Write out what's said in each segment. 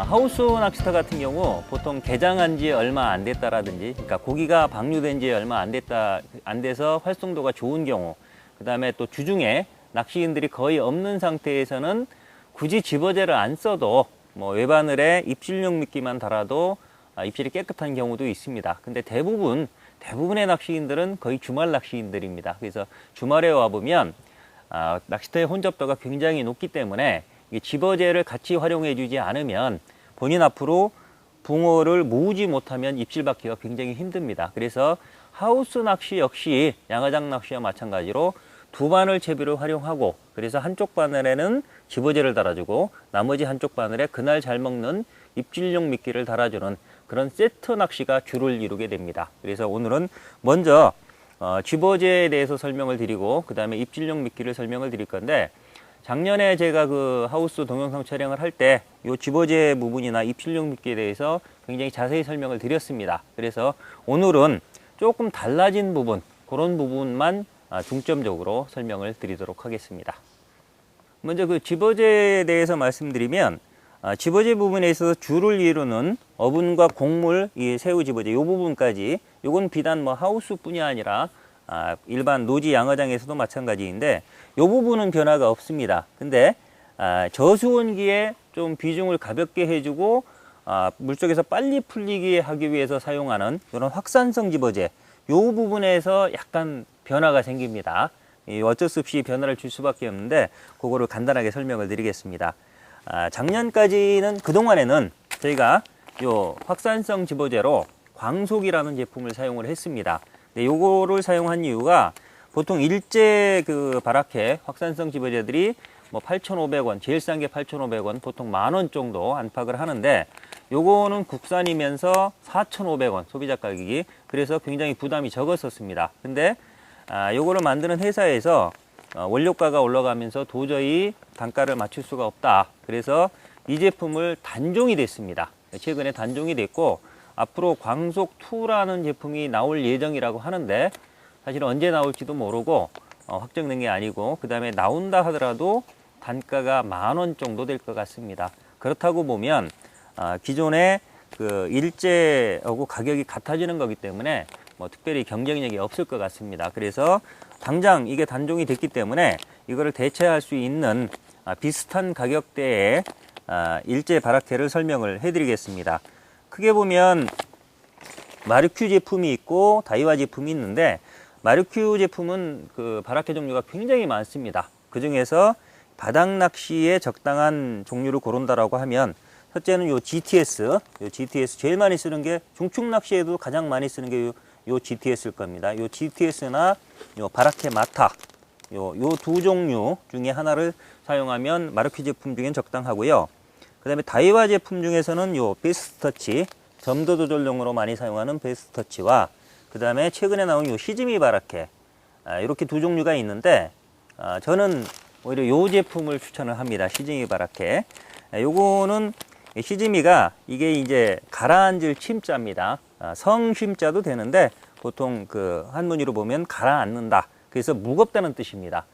아, 하우스 낚시터 같은 경우 보통 개장한 지 얼마 안 됐다라든지, 그러니까 고기가 방류된 지 얼마 안 됐다, 안 돼서 활성도가 좋은 경우, 그 다음에 또 주중에 낚시인들이 거의 없는 상태에서는 굳이 집어제를 안 써도 뭐 외바늘에 입질용 미끼만 달아도 아, 입질이 깨끗한 경우도 있습니다. 근데 대부분, 대부분의 낚시인들은 거의 주말 낚시인들입니다. 그래서 주말에 와 보면 아, 낚시터의 혼잡도가 굉장히 높기 때문에 이 집어제를 같이 활용해 주지 않으면 본인 앞으로 붕어를 모으지 못하면 입질 받기가 굉장히 힘듭니다. 그래서 하우스 낚시 역시 양어장 낚시와 마찬가지로 두 바늘 채비를 활용하고 그래서 한쪽 바늘에는 집어제를 달아주고 나머지 한쪽 바늘에 그날 잘 먹는 입질용 미끼를 달아주는 그런 세트 낚시가 주를 이루게 됩니다. 그래서 오늘은 먼저 어, 집어제에 대해서 설명을 드리고 그 다음에 입질용 미끼를 설명을 드릴 건데 작년에 제가 그 하우스 동영상 촬영을 할 때 이 집어제 부분이나 입질용 미끼에 대해서 굉장히 자세히 설명을 드렸습니다. 그래서 오늘은 조금 달라진 부분 그런 부분만 아, 중점적으로 설명을 드리도록 하겠습니다. 먼저 그 집어제에 대해서 말씀드리면 아, 집어제 부분에 있어서 주를 이루는 어분과 곡물, 이 새우 집어제 이 부분까지 요건 비단 뭐 하우스뿐이 아니라 아, 일반 노지 양어장에서도 마찬가지인데 이 부분은 변화가 없습니다. 근데 아, 저수온기에 좀 비중을 가볍게 해주고 아, 물속에서 빨리 풀리게 하기 위해서 사용하는 이런 확산성 집어제 이 부분에서 약간 변화가 생깁니다. 이 어쩔 수 없이 변화를 줄 수밖에 없는데 그거를 간단하게 설명을 드리겠습니다. 아, 작년까지는 그동안에는 저희가 요 확산성 집어제로 광속이라는 제품을 사용을 했습니다. 근데 요거를 사용한 이유가 보통 일제 그 바라케 확산성 집어제들이 뭐 8,500원, 제일 싼 게 8,500원, 보통 만 원 정도 안팎을 하는데 요거는 국산이면서 4,500원 소비자 가격이 그래서 굉장히 부담이 적었었습니다. 근데 아, 요거를 만드는 회사에서 어, 원료가가 올라가면서 도저히 단가를 맞출 수가 없다. 그래서 이 제품을 단종이 됐습니다. 최근에 단종이 됐고 앞으로 광속2라는 제품이 나올 예정이라고 하는데 사실 언제 나올지도 모르고 어, 확정된 게 아니고 그 다음에 나온다 하더라도 단가가 만 원 정도 될 것 같습니다. 그렇다고 보면 아, 기존의 그 일제하고 가격이 같아지는 거기 때문에 뭐 특별히 경쟁력이 없을 것 같습니다. 그래서 당장 이게 단종이 됐기 때문에 이거를 대체할 수 있는 아, 비슷한 가격대의 아, 일제 바라케를 설명을 해드리겠습니다. 크게 보면 마르큐 제품이 있고 다이와 제품이 있는데 마르큐 제품은 그 바라케 종류가 굉장히 많습니다. 그 중에서 바닥 낚시에 적당한 종류를 고른다라고 하면 첫째는 요 GTS, 요 GTS 제일 많이 쓰는 게 중축 낚시에도 가장 많이 쓰는 게 요, 요 GTS일 겁니다. 요 GTS나 요 바라케 마타, 요 요 두 종류 중에 하나를 사용하면 마르큐 제품 중엔 적당하고요. 그 다음에 다이와 제품 중에서는 요 베스트 터치, 점도 조절용으로 많이 사용하는 베스트 터치와 그 다음에 최근에 나온 요 시즈미 바라케 아, 이렇게 두 종류가 있는데 아, 저는 오히려 요 제품을 추천을 합니다. 시즈미 바라케. 아, 요거는 시즈미가 이게 이제 가라앉을 침자입니다. 아, 성심자도 되는데 보통 그 한문으로 보면 가라앉는다. 그래서 무겁다는 뜻입니다.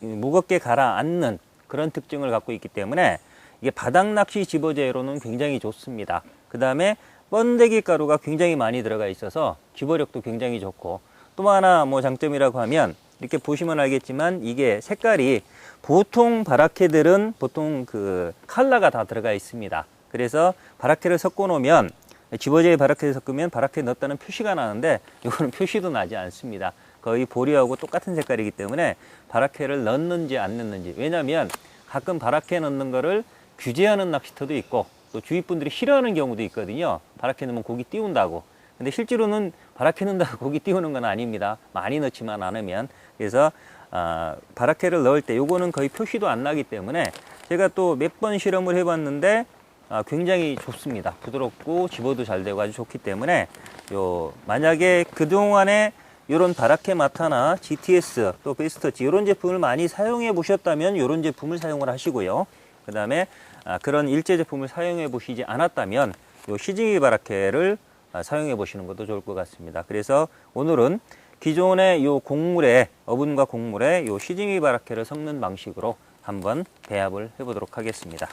무겁게 가라앉는 그런 특징을 갖고 있기 때문에 이게 바닥 낚시 집어제로는 굉장히 좋습니다. 그 다음에 번데기 가루가 굉장히 많이 들어가 있어서 집어력도 굉장히 좋고 또 하나 뭐 장점이라고 하면 이렇게 보시면 알겠지만 이게 색깔이 보통 바라케들은 보통 그 칼라가 다 들어가 있습니다. 그래서 바라케를 섞어 놓으면 집어제에 바라케를 섞으면 바라케 넣었다는 표시가 나는데 이거는 표시도 나지 않습니다. 거의 보리하고 똑같은 색깔이기 때문에 바라케를 넣는지 안 넣는지 왜냐하면 가끔 바라케 넣는 거를 규제하는 낚시터도 있고 또 주위 분들이 싫어하는 경우도 있거든요. 바라케 넣으면 고기 띄운다고. 근데 실제로는 바라케 넣는다고 고기 띄우는 건 아닙니다. 많이 넣지만 않으면. 그래서 아, 바라케를 넣을 때 요거는 거의 표시도 안 나기 때문에 제가 또 몇 번 실험을 해봤는데 아, 굉장히 좋습니다. 부드럽고 집어도 잘 되고 아주 좋기 때문에 요 만약에 그동안에 이런 바라케 마타나 GTS 또 베스터치 이런 제품을 많이 사용해 보셨다면 이런 제품을 사용을 하시고요. 그 다음에 아, 그런 일제 제품을 사용해 보시지 않았다면 요 시즈미 바라케를 아, 사용해 보시는 것도 좋을 것 같습니다. 그래서 오늘은 기존의 요 곡물에 어분과 곡물에 요 시즈미 바라케를 섞는 방식으로 한번 배합을 해보도록 하겠습니다.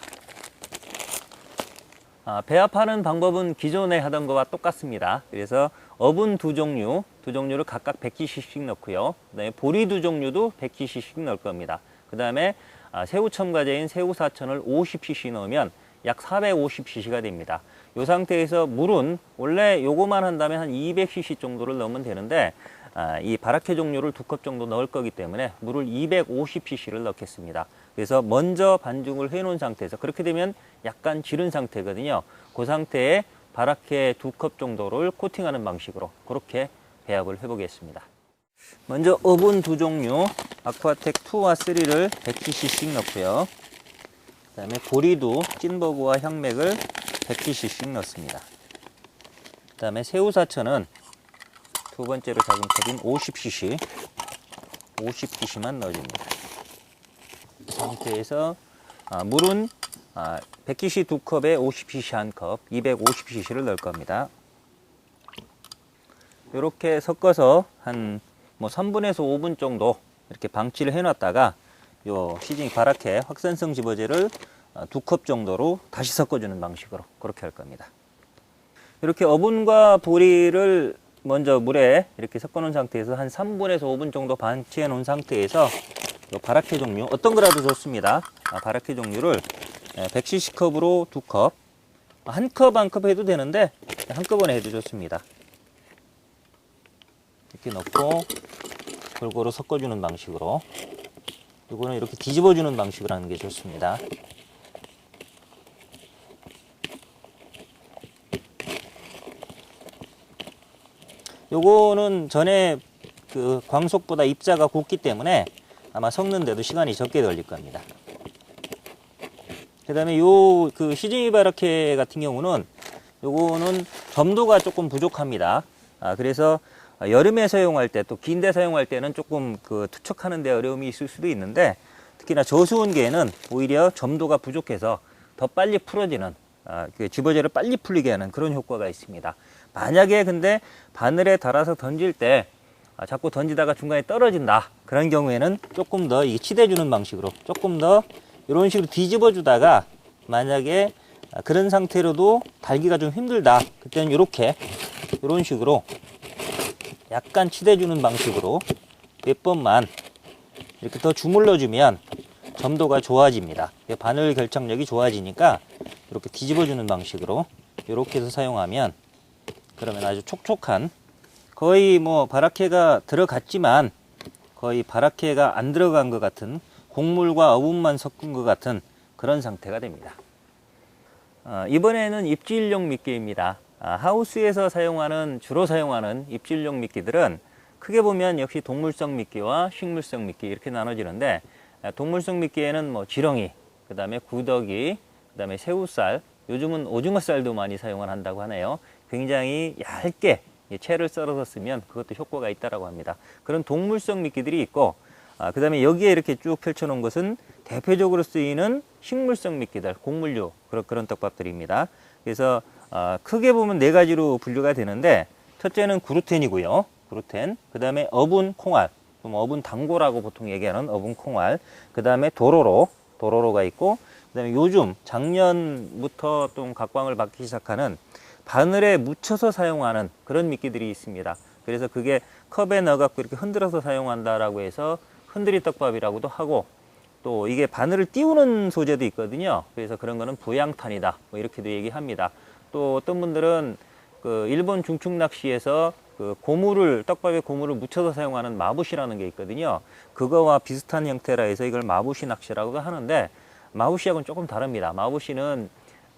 아, 배합하는 방법은 기존에 하던 거와 똑같습니다. 그래서 어분 두 종류, 두 종류를 각각 100cc씩 넣고요. 그다음에 보리 두 종류도 100cc씩 넣을 겁니다. 그 다음에 아, 새우 첨가제인 새우 사천을 50cc 넣으면 약 450cc가 됩니다. 이 상태에서 물은 원래 요거만 한다면 한 200cc 정도를 넣으면 되는데 아, 이 바라케 종류를 두 컵 정도 넣을 거기 때문에 물을 250cc를 넣겠습니다. 그래서 먼저 반죽을 해 놓은 상태에서 그렇게 되면 약간 지른 상태거든요. 그 상태에 바라케 두 컵 정도를 코팅하는 방식으로 그렇게 배합을 해 보겠습니다. 먼저 어분 두 종류 아쿠아텍 2와 3를 100cc씩 넣고요. 그 다음에 보리도 찐버그와 향맥을 100cc씩 넣습니다. 그 다음에 새우사천은 두 번째로 작은 컵인 50cc 50cc만 넣어줍니다. 이 상태에서 아, 물은 아, 100cc 두 컵에 50cc 한 컵, 250cc를 넣을 겁니다. 이렇게 섞어서 한 뭐 3분에서 5분 정도 이렇게 방치를 해놨다가 요 시즈닝 바라케 확산성 집어제를 아, 두컵 정도로 다시 섞어주는 방식으로 그렇게 할 겁니다. 이렇게 어분과 보리를 먼저 물에 이렇게 섞어 놓은 상태에서 한 3분에서 5분 정도 방치해 놓은 상태에서 요 바라케 종류 어떤 거라도 좋습니다. 아, 바라케 종류를 100cc 컵으로 두 컵, 한 컵 한컵 해도 되는데 한꺼번에 해도 좋습니다. 이렇게 넣고 골고루 섞어주는 방식으로 이거는 이렇게 뒤집어주는 방식으로 하는 게 좋습니다. 요거는 전에 그 광속보다 입자가 곱기 때문에 아마 섞는데도 시간이 적게 걸릴 겁니다. 그 다음에 요 그 시즈니 바라케 같은 경우는 요거는 점도가 조금 부족합니다. 아, 그래서 여름에 사용할 때 또 긴데 사용할 때는 조금 그 투척하는 데 어려움이 있을 수도 있는데 특히나 저수온계에는 오히려 점도가 부족해서 더 빨리 풀어지는 아, 그 집어제를 빨리 풀리게 하는 그런 효과가 있습니다. 만약에 근데 바늘에 달아서 던질 때 아, 자꾸 던지다가 중간에 떨어진다. 그런 경우에는 조금 더 치대주는 방식으로 조금 더 이런 식으로 뒤집어 주다가 만약에 아, 그런 상태로도 달기가 좀 힘들다. 그때는 이렇게 이런 식으로 약간 치대주는 방식으로 몇 번만 이렇게 더 주물러 주면 점도가 좋아집니다. 바늘 결착력이 좋아지니까 이렇게 뒤집어 주는 방식으로 이렇게 해서 사용하면 그러면 아주 촉촉한 거의 뭐 바라케가 들어갔지만 거의 바라케가 안 들어간 것 같은 곡물과 어분만 섞은 것 같은 그런 상태가 됩니다. 어, 이번에는 입질용 미끼입니다. 아, 하우스에서 사용하는 주로 사용하는 입질용 미끼들은 크게 보면 역시 동물성 미끼와 식물성 미끼 이렇게 나눠지는데 아, 동물성 미끼에는 뭐 지렁이, 그 다음에 구더기, 그 다음에 새우살, 요즘은 오징어살도 많이 사용을 한다고 하네요. 굉장히 얇게 이 채를 썰어서 쓰면 그것도 효과가 있다라고 합니다. 그런 동물성 미끼들이 있고 아, 그 다음에 여기에 이렇게 쭉 펼쳐놓은 것은 대표적으로 쓰이는 식물성 미끼들, 곡물류 그런, 떡밥들입니다. 그래서 아, 크게 보면 네 가지로 분류가 되는데 첫째는 그루텐이고요. 그루텐. 그 다음에 어분 콩알. 좀 어분 당고라고 보통 얘기하는 어분 콩알. 그 다음에 도로로. 도로로가 있고 그 다음에 요즘 작년부터 좀 각광을 받기 시작하는 바늘에 묻혀서 사용하는 그런 미끼들이 있습니다. 그래서 그게 컵에 넣어갖고 이렇게 흔들어서 사용한다라고 해서 흔들이 떡밥이라고도 하고 또 이게 바늘을 띄우는 소재도 있거든요. 그래서 그런 거는 부양탄이다. 뭐 이렇게도 얘기합니다. 또 어떤 분들은 그 일본 중축 낚시에서 그 고무를 떡밥에 고무를 묻혀서 사용하는 마부시라는 게 있거든요. 그거와 비슷한 형태라 해서 이걸 마부시 낚시라고도 하는데 마부시하고는 조금 다릅니다. 마부시는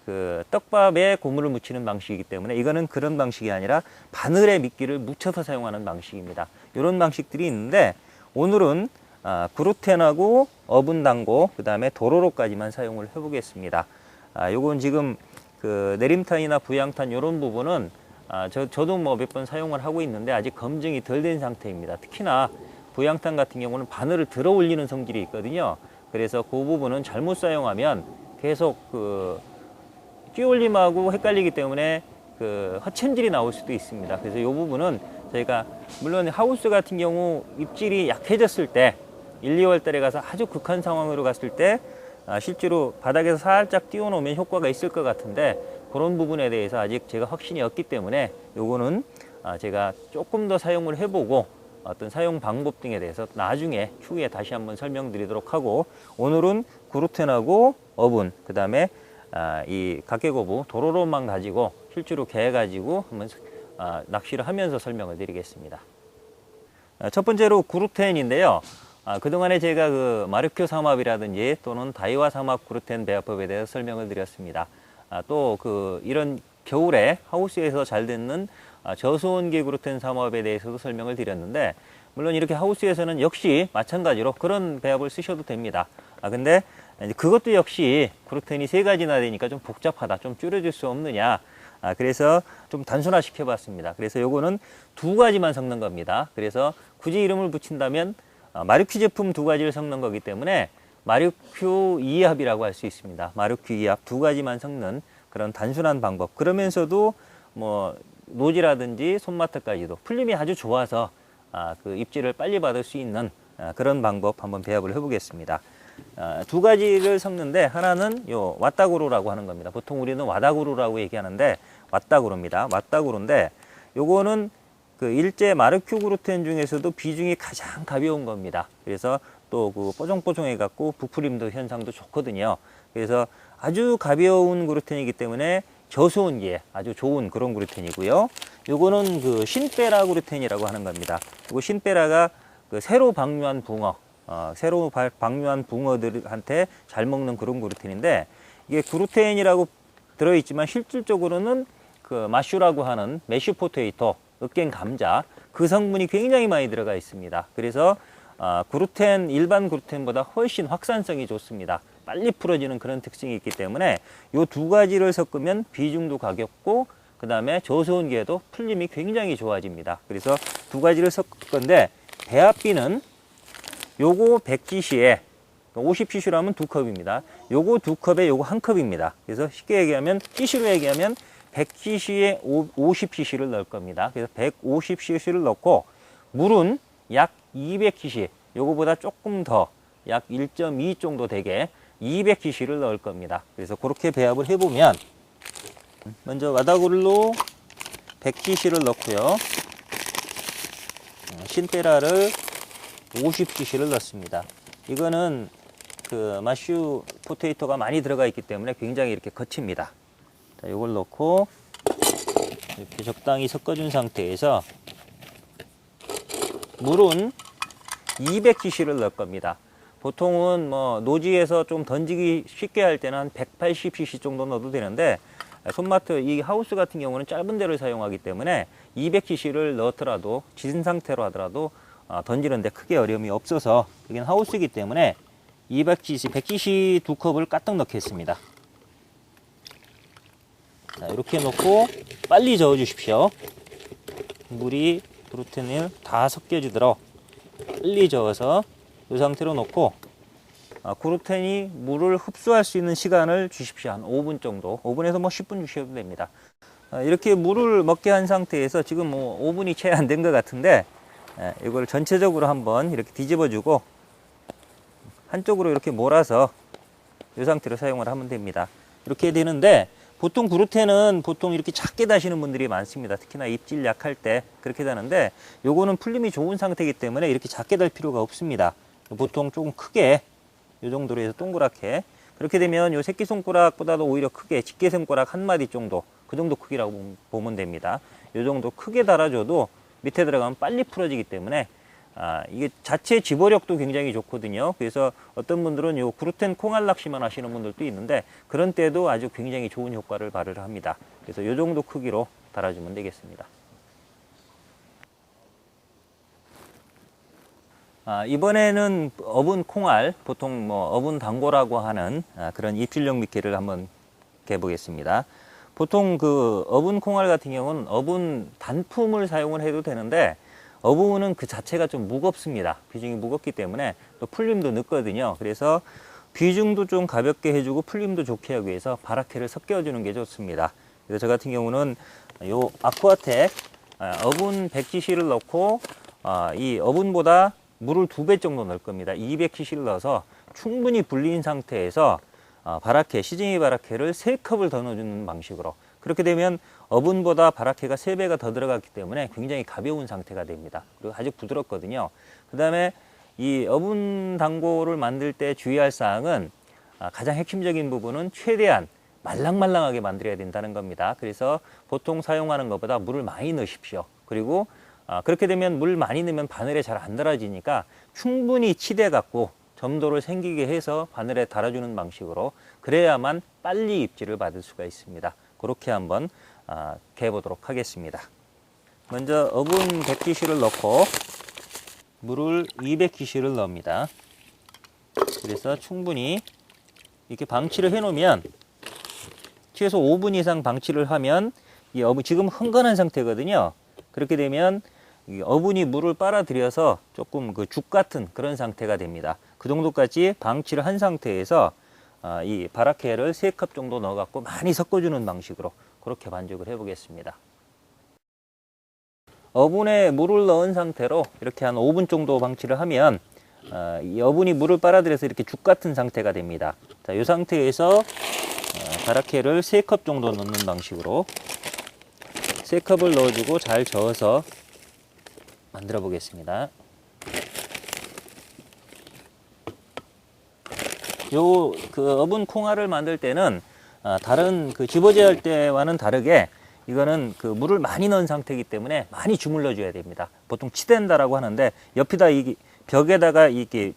그 떡밥에 고무를 묻히는 방식이기 때문에 이거는 그런 방식이 아니라 바늘에 미끼를 묻혀서 사용하는 방식입니다. 이런 방식들이 있는데 오늘은 아, 그루텐하고 어분당고 그 다음에 도로로까지만 사용을 해보겠습니다. 아, 요건 지금 그 내림탄이나 부양탄 이런 부분은 아, 저, 저도 뭐 몇 번 사용을 하고 있는데 아직 검증이 덜 된 상태입니다. 특히나 부양탄 같은 경우는 바늘을 들어 올리는 성질이 있거든요. 그래서 그 부분은 잘못 사용하면 계속 그 끼올림하고 헷갈리기 때문에 그 허챔질이 나올 수도 있습니다. 그래서 이 부분은 저희가 물론 하우스 같은 경우 입질이 약해졌을 때 1, 2월 달에 가서 아주 극한 상황으로 갔을 때 아, 실제로 바닥에서 살짝 띄워놓으면 효과가 있을 것 같은데 그런 부분에 대해서 아직 제가 확신이 없기 때문에 요거는 아, 제가 조금 더 사용을 해보고 어떤 사용 방법 등에 대해서 나중에 추후에 다시 한번 설명드리도록 하고 오늘은 그루텐하고 어분 그 다음에 아, 이 각개거부 도로로만 가지고 실제로 개 가지고 한번 아, 낚시를 하면서 설명을 드리겠습니다. 아, 첫 번째로 그루텐인데요. 아, 그동안에 제가 그 마르큐 삼합이라든지 또는 다이와 삼합 그루텐 배합법에 대해서 설명을 드렸습니다. 아, 또 그 이런 겨울에 하우스에서 잘 듣는 아, 저수온계 그루텐 삼합에 대해서도 설명을 드렸는데 물론 이렇게 하우스에서는 역시 마찬가지로 그런 배합을 쓰셔도 됩니다. 아 근데 그것도 역시 그루텐이 세 가지나 되니까 좀 복잡하다, 좀 줄여줄 수 없느냐. 아 그래서 좀 단순화 시켜봤습니다. 그래서 요거는 두 가지만 섞는 겁니다. 그래서 굳이 이름을 붙인다면 아, 마르큐 제품 두 가지를 섞는 거기 때문에 마르큐 이합이라고 할 수 있습니다. 마르큐 이합 두 가지만 섞는 그런 단순한 방법. 그러면서도 뭐 노지라든지 손마트까지도 풀림이 아주 좋아서 아, 그 입질을 빨리 받을 수 있는 아, 그런 방법 한번 배합을 해보겠습니다. 아, 두 가지를 섞는데 하나는 요 왓다구루라고 하는 겁니다. 보통 우리는 와다구루라고 얘기하는데 왓다구루입니다. 왓다구루인데 요거는 그 일제 마르큐 그루텐 중에서도 비중이 가장 가벼운 겁니다. 그래서 또 그 뽀송뽀송해 갖고 부풀림도 현상도 좋거든요. 그래서 아주 가벼운 그루텐이기 때문에 저수온기에 아주 좋은 그런 그루텐이고요. 요거는 그 신베라 그루텐이라고 하는 겁니다. 그리고 신베라가 그 새로 방류한 붕어, 어, 새로 바- 방류한 붕어들한테 잘 먹는 그런 그루텐인데 이게 그루텐이라고 들어있지만 실질적으로는 그 마슈라고 하는 메슈 포테이토, 으깬 감자 그 성분이 굉장히 많이 들어가 있습니다. 그래서 아, 그루텐 일반 그루텐보다 훨씬 확산성이 좋습니다. 빨리 풀어지는 그런 특징이 있기 때문에 이 두 가지를 섞으면 비중도 가볍고 그 다음에 저수온기에도 풀림이 굉장히 좋아집니다. 그래서 두 가지를 섞을 건데 배합비는 요거 100cc에 50cc라면 두 컵입니다. 요거 두 컵에 요거 한 컵입니다. 그래서 쉽게 얘기하면 cc로 얘기하면 100cc에 50cc를 넣을 겁니다. 그래서 150cc를 넣고 물은 약 200cc, 요거보다 조금 더 약 1.2 정도 되게 200cc를 넣을 겁니다. 그래서 그렇게 배합을 해보면 먼저 와다굴로 100cc를 넣고요. 어, 신테라를 50cc를 넣습니다. 이거는 그 마슈 포테이토가 많이 들어가 있기 때문에 굉장히 이렇게 거칩니다. 자, 이걸 넣고 이렇게 적당히 섞어준 상태에서 물은 200cc를 넣을 겁니다. 보통은 뭐 노지에서 좀 던지기 쉽게 할 때는 한 180cc 정도 넣어도 되는데 손마트 이 하우스 같은 경우는 짧은 데를 사용하기 때문에 200cc를 넣더라도 진 상태로 하더라도 어, 던지는데 크게 어려움이 없어서 여기는 하우스이기 때문에 200cc, 100cc 두 컵을 까뜩 넣겠습니다. 자, 이렇게 놓고 빨리 저어 주십시오. 물이 그루텐을 다 섞여지도록 빨리 저어서 이 상태로 놓고 아, 그루텐이 물을 흡수할 수 있는 시간을 주십시오. 한 5분 정도. 5분에서 뭐 10분 주셔도 됩니다. 아, 이렇게 물을 먹게 한 상태에서 지금 뭐 5분이 채 안 된 것 같은데 예, 이걸 전체적으로 한번 이렇게 뒤집어 주고 한쪽으로 이렇게 몰아서 이 상태로 사용을 하면 됩니다. 이렇게 되는데 보통 그루텐은 보통 이렇게 작게 다시는 분들이 많습니다. 특히나 입질 약할 때 그렇게 다는데 요거는 풀림이 좋은 상태이기 때문에 이렇게 작게 달 필요가 없습니다. 보통 조금 크게 이 정도로 해서 동그랗게 그렇게 되면 요 새끼손가락보다도 오히려 크게 집게손가락 한 마디 정도 그 정도 크기라고 보면- 보면 됩니다. 요 정도 크게 달아줘도 밑에 들어가면 빨리 풀어지기 때문에 아, 이게 자체 집어력도 굉장히 좋거든요. 그래서 어떤 분들은 요 그루텐 콩알 낚시만 하시는 분들도 있는데 그런 때도 아주 굉장히 좋은 효과를 발휘를 합니다. 그래서 요 정도 크기로 달아주면 되겠습니다. 아, 이번에는 어분 콩알, 보통 뭐 어분 당고라고 하는 아, 그런 입질용 미끼를 한번 개보겠습니다. 보통 그 어분 콩알 같은 경우는 어분 단품을 사용을 해도 되는데 어분은 그 자체가 좀 무겁습니다. 비중이 무겁기 때문에 또 풀림도 늦거든요. 그래서 비중도 좀 가볍게 해주고 풀림도 좋게 하기 위해서 바라케를 섞여주는 게 좋습니다. 그래서 저 같은 경우는 요 아쿠아텍 아, 어분 100cc를 넣고 아, 이 어분보다 물을 두 배 정도 넣을 겁니다. 200cc를 넣어서 충분히 불린 상태에서 어, 바라케, 시즈니 바라케를 세컵을더 넣어주는 방식으로 그렇게 되면 어분보다 바라케가 세배가더 들어갔기 때문에 굉장히 가벼운 상태가 됩니다. 그리고 아주 부드럽거든요. 그 다음에 이 어분 당고를 만들 때 주의할 사항은 아, 가장 핵심적인 부분은 최대한 말랑말랑하게 만들어야 된다는 겁니다. 그래서 보통 사용하는 것보다 물을 많이 넣으십시오. 그리고 아, 그렇게 되면 물 많이 넣으면 바늘에 잘 안 달아지니까 충분히 치대 갖고 점도를 생기게 해서 바늘에 달아주는 방식으로 그래야만 빨리 입질을 받을 수가 있습니다. 그렇게 한번 아, 개보도록 하겠습니다. 먼저 어분 100cc를 넣고 물을 200cc를 넣습니다. 그래서 충분히 이렇게 방치를 해 놓으면 최소 5분 이상 방치를 하면 이 어분 지금 흥건한 상태거든요. 그렇게 되면 이 어분이 물을 빨아들여서 조금 그 죽 같은 그런 상태가 됩니다. 그 정도까지 방치를 한 상태에서 아, 이 바라케를 3컵 정도 넣어갖고 많이 섞어주는 방식으로 그렇게 반죽을 해보겠습니다. 어분에 물을 넣은 상태로 이렇게 한 5분 정도 방치를 하면 어, 이 어분이 물을 빨아들여서 이렇게 죽 같은 상태가 됩니다. 자, 이 상태에서 어, 바라케를 3컵 정도 넣는 방식으로 3컵을 넣어주고 잘 저어서 만들어 보겠습니다. 요 그 어분 콩알을 만들 때는 아, 다른 그 집어제 할 때와는 다르게 이거는 그 물을 많이 넣은 상태이기 때문에 많이 주물러 줘야 됩니다. 보통 치댄다라고 하는데 옆에다 이 벽에다가 이렇게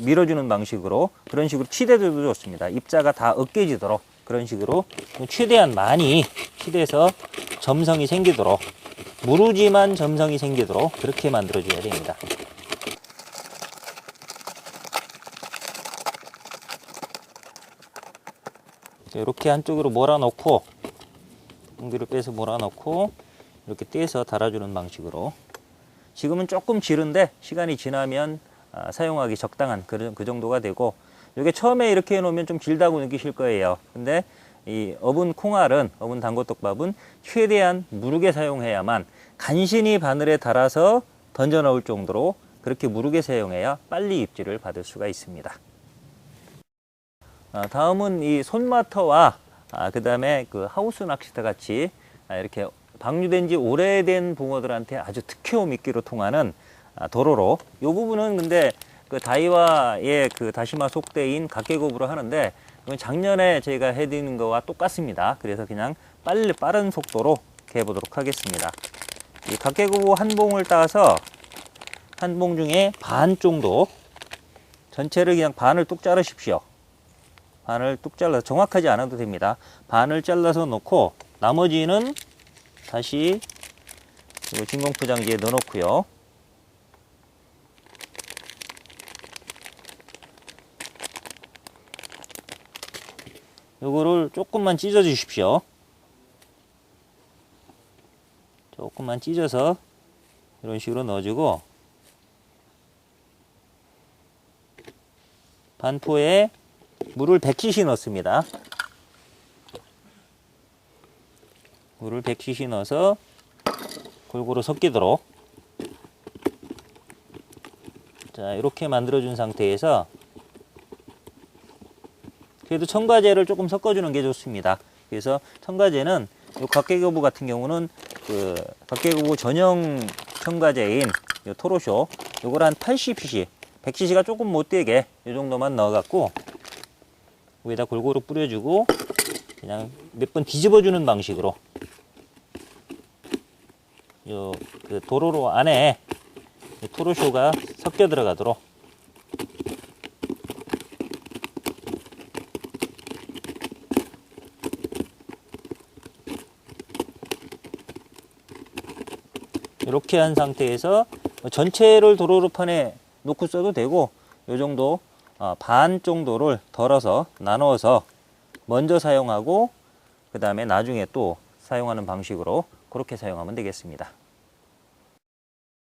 밀어주는 방식으로 그런 식으로 치대도 좋습니다. 입자가 다 으깨지도록 그런 식으로 최대한 많이 치대서 점성이 생기도록 무르지만 점성이 생기도록 그렇게 만들어 줘야 됩니다. 이렇게 한쪽으로 몰아넣고 공기를 빼서 몰아넣고 이렇게 떼서 달아주는 방식으로. 지금은 조금 지른데 시간이 지나면 아, 사용하기 적당한 그, 그 정도가 되고 이게 처음에 이렇게 해놓으면 좀 길다고 느끼실 거예요. 근데 이 어분 콩알은 어분 당고떡밥은 최대한 무르게 사용해야만 간신히 바늘에 달아서 던져 넣을 정도로 그렇게 무르게 사용해야 빨리 입질을 받을 수가 있습니다. 아, 다음은 이 손마터와 아, 그다음에 그 하우스 낚시터 같이 아, 이렇게 방류된 지 오래된 붕어들한테 아주 특효 미끼로 통하는 아, 도로로 이 부분은 근데 그 다이와의 그 다시마 속대인 각계급으로 하는데 이건 작년에 저희가 해드리는 거와 똑같습니다. 그래서 그냥 빨리 빠른 속도로 개보도록 하겠습니다. 이 각계급 한 봉을 따서 한 봉 중에 반 정도 전체를 그냥 반을 뚝 자르십시오. 반을 뚝 잘라서 정확하지 않아도 됩니다. 반을 잘라서 놓고 나머지는 다시 이거 진공 포장지에 넣어놓고요. 요거를 조금만 찢어 주십시오. 조금만 찢어서 이런 식으로 넣어주고 반포에 물을 100cc 넣습니다. 물을 100cc 넣어서 골고루 섞이도록 자 이렇게 만들어준 상태에서 그래도 첨가제를 조금 섞어주는 게 좋습니다. 그래서 첨가제는 요 각계교부 같은 경우는 그 각계교부 전용 첨가제인 요 토로쇼 요걸 한 80cc 100cc가 조금 못 되게 이 정도만 넣어갖고 위에다 골고루 뿌려주고 그냥 몇 번 뒤집어주는 방식으로 요 그 도로로 안에 이 토로쇼가 섞여 들어가도록 이렇게 한 상태에서 전체를 도로로 판에 놓고 써도 되고 요 정도 어, 반 정도를 덜어서 나누어서 먼저 사용하고 그 다음에 나중에 또 사용하는 방식으로 그렇게 사용하면 되겠습니다.